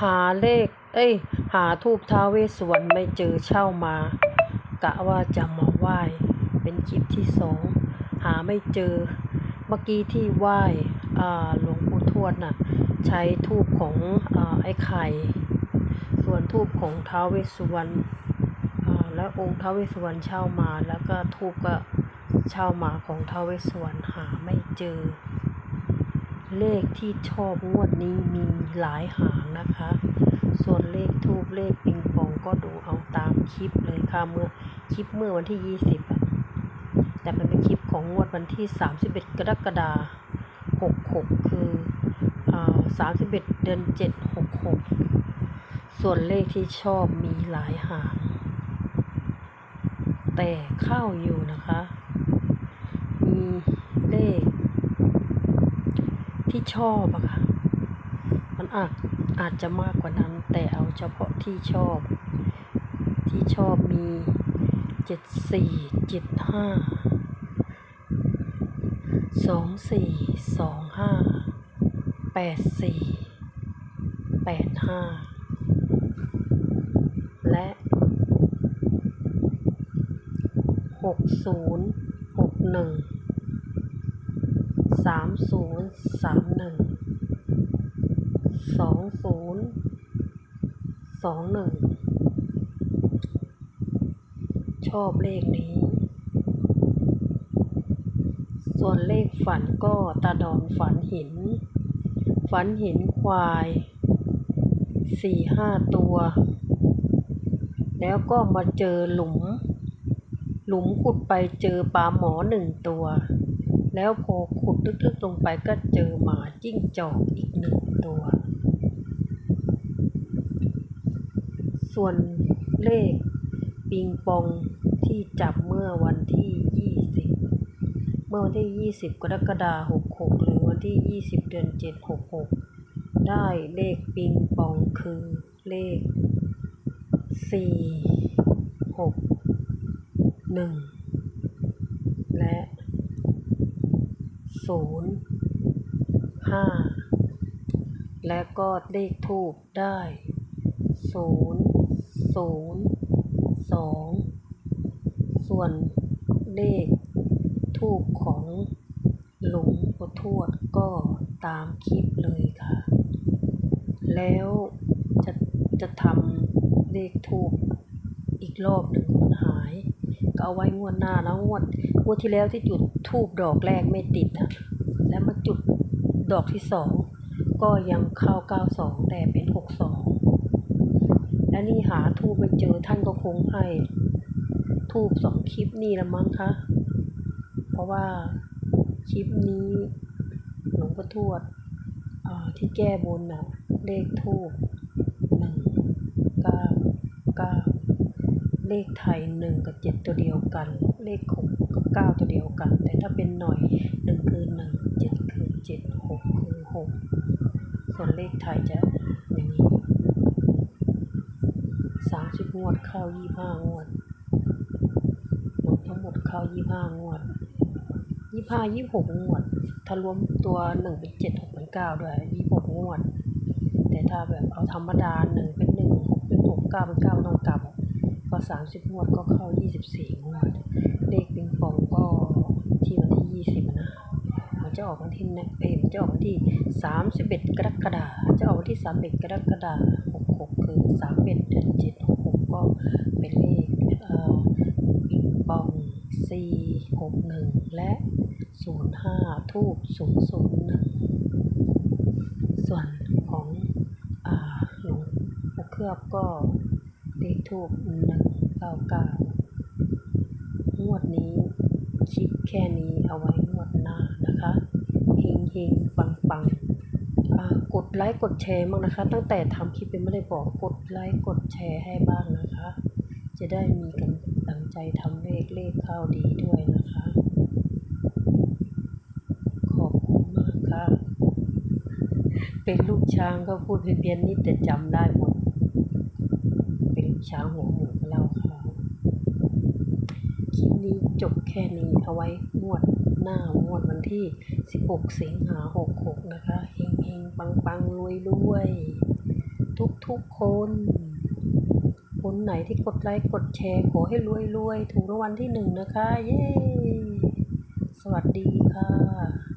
หาเลข เอ้ย หาทูบท้าวเวสวรรณไม่เจอเช่ามากะว่าจะมาไหว้ เป็นคลิปที่สองหาไม่เจอ เมื่อกี้ที่ไหว้อ่าหลวงปู่ทวดน่ะ ใช้ทูบของอาไอ้ไข่ ส่วนทูบของท้าวเวสสุวรรณอ่าและองค์ท้าวเวสสุวรรณเช่ามา แล้วก็ทูบก็เช่ามาของท้าวเวสสุวรรณหาไม่เจอ เลขที่ชอบงวดนี้มีหลายหางนะคะ ส่วนเลขทูบเลขปิงปองก็ดูเอาตามคลิปเลยค่ะเมื่อคลิปเมื่อวันที่ 20อะแต่มันเป็นคลิปของงวดวันที่ 31 กรกฎาคม66 คืออ่า31 เดือน 7 66 ส่วนเลขที่ชอบมีหลายหาง แต่เข้าอยู่นะคะ มีเลข ที่ชอบอะค่ะ มันอาจอาจจะมากกว่านั้น แต่เอาเฉพาะที่ชอบ ที่ชอบมีเจ็ดสี่เจ็ดห้าสองสี่สองห้าแปดสี่แปดห้าและหกศูนย์หกหนึ่งามศูนย์สามหนึ่งสองศูนย์สองหนึ่งชอบเลขนี้ ส่วนเลขฝันก็ตาดอนฝันห็นฝันห็นควายสี่ห้าตัว แล้วก็มาเจอหลุม หลุมขุดไปเจอปลาหมอหนึ่งตัว แล้วพอขุดลึกๆลงไปก็เจอหมาจิ้งจอกอีกหนึ่งตัว ส่วนเลขปิงปองที่จับเมื่อวันที่ 20 เมื่อวันที่ 20 กรกฎาคม66 หรือวันที่ 20 เดือน 7 66 ได้เลขปิงปองคือเลข 4 6 1 และ ศูนย์ห้าและก็เลขทูบได้ศูนย์ศูนย์สองส่วนเลขทูบของหลวงปู่ทวดก็ตามคลิปเลยค่ะ แล้วจะจะทำเลขทูบอีกรอบหนึ่งมันหาย ก็เอาไว้งวดหน้าแล้วงวดงวดที่แล้วที่จุดทูบดอกแรกไม่ติดอะแล้วมาจุดดอกที่สองก็ยังเข้าเก้าสองแต่เป็นหกสองและนี่หาทูบไม่เจอท่านก็คงให้ทูบสองคลิปนี่ละมั้งคะ เพราะว่าคลิปนี้หลวงพ่อทวดอ่าที่แก้บนน่ะเลขทูบหนึ่งเก้าเก้า เลขไทยหนึ่งกับเจ็ดตัวเดียวกัน เลขหกกับเก้าตัวเดียวกัน แต่ถ้าเป็นหน่อยหนึ่งคือหนึ่งเจ็ดคือเจ็ดหกคือหกส่วนเลขไทยจะอย่างนี้สามสิบงวดเข้ายี่ห้างวดรวมทั้งหมดเข้ายี่ห้างวดยี่ห้ายี่หกงวด ถ้ารวมตัวหนึ่งเป็นเจ็ดหกเป็นเก้าด้วยยี่หกงวด แต่ถ้าแบบเอาธรรมดาหนึ่งเป็นหนึ่งหกเป็นหกเก้าเป็นเก้าไม่ต้องกลับ ก็สามสิบงวดก็เข้ายี่สิบสี่งวด เลขปิงปองก็ที่วันที่ยี่สิบนะมันจะออกวันที่เนี่ยเอ้ยมันจะออกวันที่สามสิบเอ็ดกรกฎาคมจะออกวันที่สามเอ็ดกรกฎาคมหกหกคือสามเอ็ดเดือนเจ็ดหกหกก็เป็นเลขเอ่อปิงปองสี่หกหนึ่งและศูนย์ห้าทูบศูนย์ศูนย์หนึ่งส่วนของหลวงปู่เคลือบก็ ทูบหนึ่งเก้าเก้างวดนี้คลิปแค่นี้เอาไว้งวดหน้านะคะเฮงเฮงปังปังกดไลค์กดแชร์บ้างนะคะ ตั้งแต่ทำคลิปยังไม่ได้บอกกดไลค์กดแชร์ให้บ้างนะคะ จะได้มีกำลังใจทำเลขเลขเข้าดีด้วยนะคะ ขอบคุณมากค่ะ เป็นลูกช้างก็พูดเพี้ยนๆนิดแต่จำได้หมด ช้างหัวหมูเล่าเขาคลิปนี้จบแค่นี้เอาไว้งวดหน้างวดวันที่ 16 สิงหา66 นะคะเฮงเฮงปังปังรวยรวยทุกทุกคนคนไหนที่กดไลค์กดแชร์ขอให้รวยรวยถูกรางวัลที่หนึ่งนะคะ เย้ สวัสดีค่ะ